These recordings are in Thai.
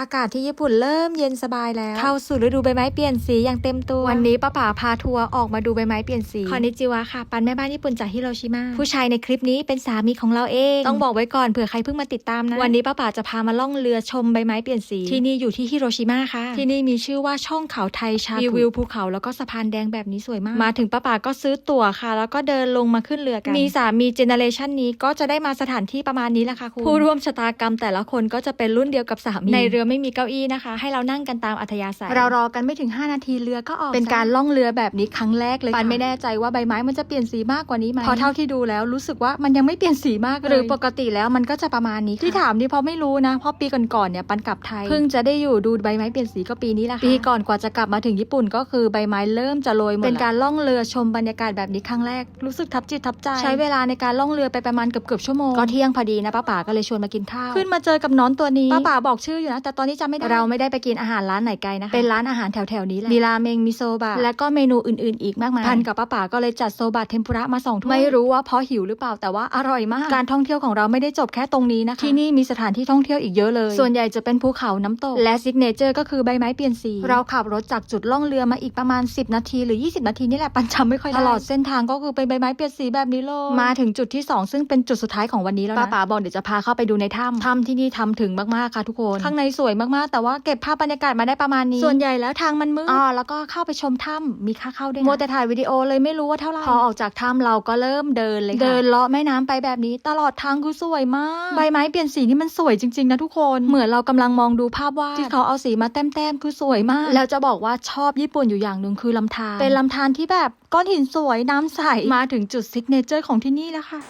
อากาศที่ญี่ปุ่นเริ่มเย็นสบายแล้ว เข้าสู่ฤดูใบไม้เปลี่ยนสีอย่างเต็มตัว วันนี้ป้าป๋าพาทัวร์ออกมาดูใบไม้เปลี่ยนสีคอนนิจิวะค่ะ ปันแม่บ้านญี่ปุ่นจากฮิโรชิมา ผู้ชายในคลิปนี้เป็นสามีของเราเอง ต้องบอกไว้ก่อนเผื่อใครเพิ่งมาติดตามนะ วันนี้ป้าป๋าจะพามาล่องเรือชมใบไม้เปลี่ยนสี ที่นี่อยู่ที่ฮิโรชิมาค่ะ ที่นี่มีชื่อว่าช่องเขาไทยชามีวิวภูเขาแล้วก็สะพานแดงแบบนี้สวยมาก มาถึงป้าป๋าก็ซื้อตั๋วค่ะ แล้วก็เดินลงมาขึ้นเรือกัน มีสามีเจเนเรชันนี้ก็จะได้มาสถานที่ประมาณนี้แหละค่ะคุณผู้ร่วมชะตากรรมแต่ละคนก็จะเป็นรุ่นเดียวกับสามีในเรือไม่มีเก้าอี้นะคะ ให้เรานั่งกันตามอัธยาศัย เรารอกันไม่ถึง 5 นาทีเรือก็ออก เป็นการล่องเรือแบบนี้ครั้งแรกเลยปันไม่แน่ใจว่าใบไม้มันจะเปลี่ยนสีมากกว่านี้ไหมเพราะเท่าที่ดูแล้วรู้สึกว่ามันยังไม่เปลี่ยนสีมากเลยหรือปกติแล้วมันก็จะประมาณนี้ที่ถามนี่เพราะไม่รู้นะเพราะปีก่อนๆเนี่ยปันกลับไทยเพิ่งจะได้อยู่ดูใบไม้เปลี่ยนสีก็ปีนี้แหละค่ะปีก่อนกว่าจะกลับมาถึงญี่ปุ่นก็คือใบไม้เริ่มจะโรยหมดเป็นการล่องเรือชมบรรยากาศแบบนี้ครั้งแรกรู้สึกทับจิตทับใจ ใช้เวลาในการล่องเรือไปประมาณเกือบเกือบๆชั่วโมงก็เที่ยงพอดีนะป้าป๋าก็เลยชวนมากินข้าวขึ้นมาเจอกับน้องตัวนี้ป้าป๋าบอกชื่ออยู่นะแต่ตอนนี้จำไม่ได้ เราไม่ได้ไปกินอาหารร้านไหนไกลนะคะ เป็นร้านอาหารแถวๆนี้แหละ มีราเมง มีโซบะ และก็เมนูอื่นๆ อีกมากมาย พันกับป้าป๋าก็เลยจัดโซบะเทมปุระมาสองถ้วย ไม่รู้ว่าเพราะหิวหรือเปล่า แต่ว่าอร่อยมาก การท่องเที่ยวของเราไม่ได้จบแค่ตรงนี้นะคะ ที่นี่มีสถานที่ท่องเที่ยวอีกเยอะเลย ส่วนใหญ่จะเป็นภูเขาน้ำตก และซิกเนเจอร์ก็คือใบไม้เปลี่ยนสี เราขับรถจากจุดล่องเรือมาอีกประมาณ 10 นาทีหรือ 20 นาทีนี่แหละปันจำไม่ค่อยได้ตลอดเส้นทางก็คือเป็นใบไม้เปลี่ยนสีแบบนี้เลยมาถึงจุดที่ 2 ซึ่งเป็นจุดสุดท้ายของวันนี้แล้วนะป้าป๋าบอกเดี๋ยวจะพาเข้าไปดูในถ้ำถ้ำที่นี่ทำถึงมากๆค่ะทุกคนข้างในสวยมากๆ แต่ว่าเก็บภาพบรรยากาศมาได้ประมาณนี้ ส่วนใหญ่แล้วทางมันมืดอ๋อแล้วก็เข้าไปชมถ้ำมีค่าเข้าด้วยนะโมวแต่ถ่ายวิดีโอเลยไม่รู้ว่าเท่าไหร่พอออกจากถ้ำเราก็เริ่มเดินเลยค่ะเดินเลาะแม่น้ำไปแบบนี้ ตลอดทางคือสวยมากใบไม้เปลี่ยนสีนี่มันสวยจริงๆนะทุกคนเหมือนเรากำลังมองดูภาพวาดที่เขาเอาสีมาแต้มๆคือสวยมาก แล้วจะบอกว่าชอบญี่ปุ่นอยู่อย่างหนึ่งคือลำธารเป็นลำธารที่แบบก้อนหินสวยน้ำใสมาถึงจุดซิกเนเจอร์ของที่นี่แล้วค่ะ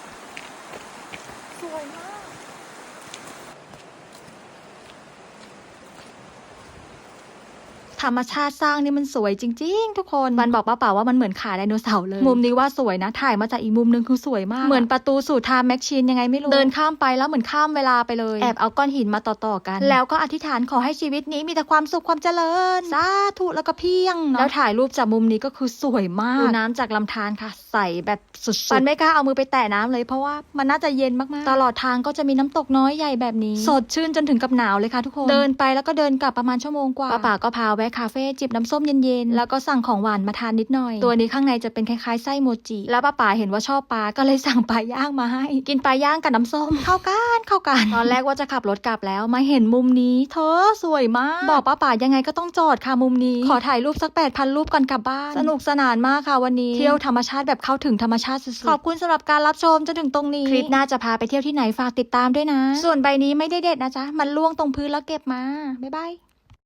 สวยมาก ธรรมชาติสร้างนี่มันสวยจริง ๆ ทุกคนมันบอกป้าเปล่าว่ามันเหมือนขาไดโนเสาร์เลยมุมนี้ว่าสวยนะถ่ายมาจากอีกมุมนึงคือสวยมากเหมือนประตูสู่ไทม์แมชชีนยังไงไม่รู้เดินข้ามไปแล้วเหมือนข้ามเวลาไปเลยแอบเอาก้อนหินมาต่อๆกัน แล้วก็อธิษฐานขอให้ชีวิตนี้มีแต่ความสุขความเจริญสาธุแล้วก็เพียงเนาะแล้วถ่ายรูปจากมุมนี้ก็คือสวยมากดูน้ำจากลำธารค่ะ ใสแบบสุดๆปันไม่กล้าเอามือไปแตะน้ำเลยเพราะว่ามันน่าจะเย็นมากๆ ตลอดทางก็จะมีน้ำตกน้อยใหญ่แบบนี้ สดชื่นจนถึงกับหนาวเลยค่ะทุกคนเดินไปแล้วก็เดินกลับประมาณชั่วโมงกว่าป้าป๋าก็พาแวะคาเฟ่จิบน้ำส้มเย็นๆ แล้วก็สั่งของหวานมาทานนิดหน่อย ตัวนี้ข้างในจะเป็นคล้ายๆไส้โมจิ แล้วป้าป๋าเห็นว่าชอบปลาก็เลยสั่งปลาย่างมาให้ กินปลาย่างกับน้ำส้ม เข้ากันเข้ากัน ตอนแรกว่าจะขับรถกลับแล้วมาเห็นมุมนี้ เธอสวยมาก บอกป้าป๋ายังไงก็ต้องจอดค่ะมุมนี้ ขอถ่ายรูปสัก 8,000 รูปก่อนกลับบ้าน สนุกสนานมากค่ะวันนี้ เที่ยวธรรมชาติแบบเข้าถึงธรรมชาติสุดๆ ขอบคุณสำหรับการรับชมจนถึงตรงนี้ คลิปหน้าจะพาไปเที่ยวที่ไหนฝากติดตามด้วยนะ ส่วนใบนี้ไม่ได้เด็ดนะจ๊ะ มันล่วงตรงพื้นแล้วเก็บมา บ๊ายบาย